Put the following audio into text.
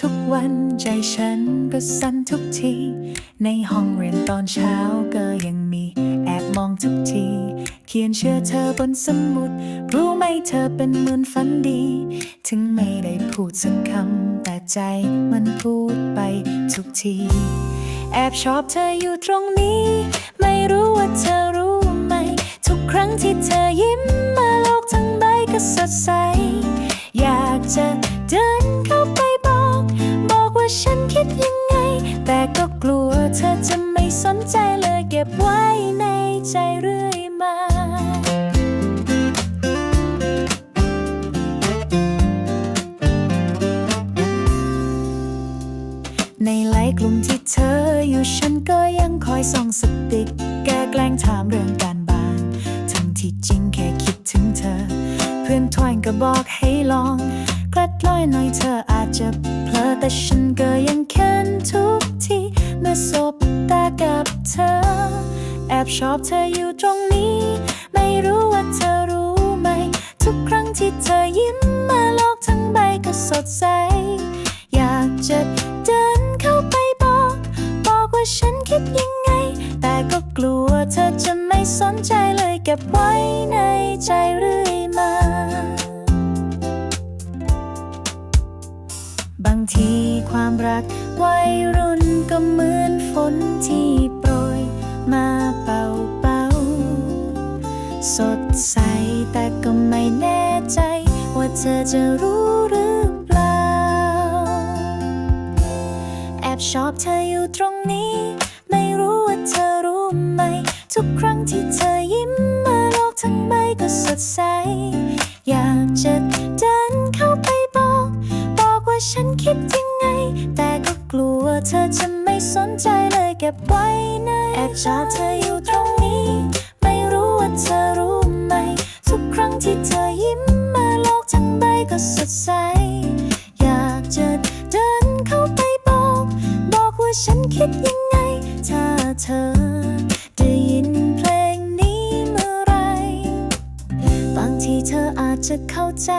ทุกวันใจฉันก็สั่นทุกที ในห้องเรียนตอนเช้าก็ยังมีแอบมองทุกที เขียนเชื่อเธอบนสมุด รู้ไหมเธอเป็นเหมือนฝันดี ถึงไม่ได้พูดสักคำ แต่ใจมันพูดไปทุกที แอบชอบเธออยู่ตรงนี้ ไม่รู้ว่าเธอรู้ไหม ทุกครั้งที่เธอยิ้มมาโลกทั้งใบก็สดใส อยากจะ ยังไง แต่ก็กลัวเธอจะไม่สนใจเลยเก็บไว้ในใจเรื่อยมาในไลน์กลุ่มที่เธออยู่ฉันก็ยังคอยส่องสติกแกแกล้งถามเรื่องการบ้าน ทั้งที่จริงแค่คิดถึงเธอ เพื่อนทวนก็บอกให้ลอง กลัดลอยหน่อยเธออาจจะเพลอแต่ฉัน แอบชอบเธออยู่ตรงนี้ ไม่รู้ว่าเธอรู้ไหม ทุกครั้งที่เธอยิ้มมาโลกทั้งใบก็สดใส อยากจะเดินเข้าไปบอก บอกว่าฉันคิดยังไง แต่ก็กลัวเธอจะไม่สนใจเลยเก็บไว้ในใจเรื่อยมา บางทีความรักวัยรุ่นก็เหมือนฝน ใส แต่ก็ไม่แน่ใจ ว่าเธอจะรู้หรือเปล่า แอบชอบเธออยู่ตรงนี้ ไม่รู้ว่าเธอรู้ไหม ทุกครั้งที่เธอยิ้มมาโลกทั้งใบก็สดใส อยากจะเดินเข้าไปบอก บอกว่าฉันคิดยังไง แต่ก็กลัวเธอจะไม่สนใจเลยเก็บไว้ในแอบชอบเธออยู่ตรงนี้ เธอ ได้ยินเพลงนี้เมื่อไร บางทีเธออาจจะเข้าใจ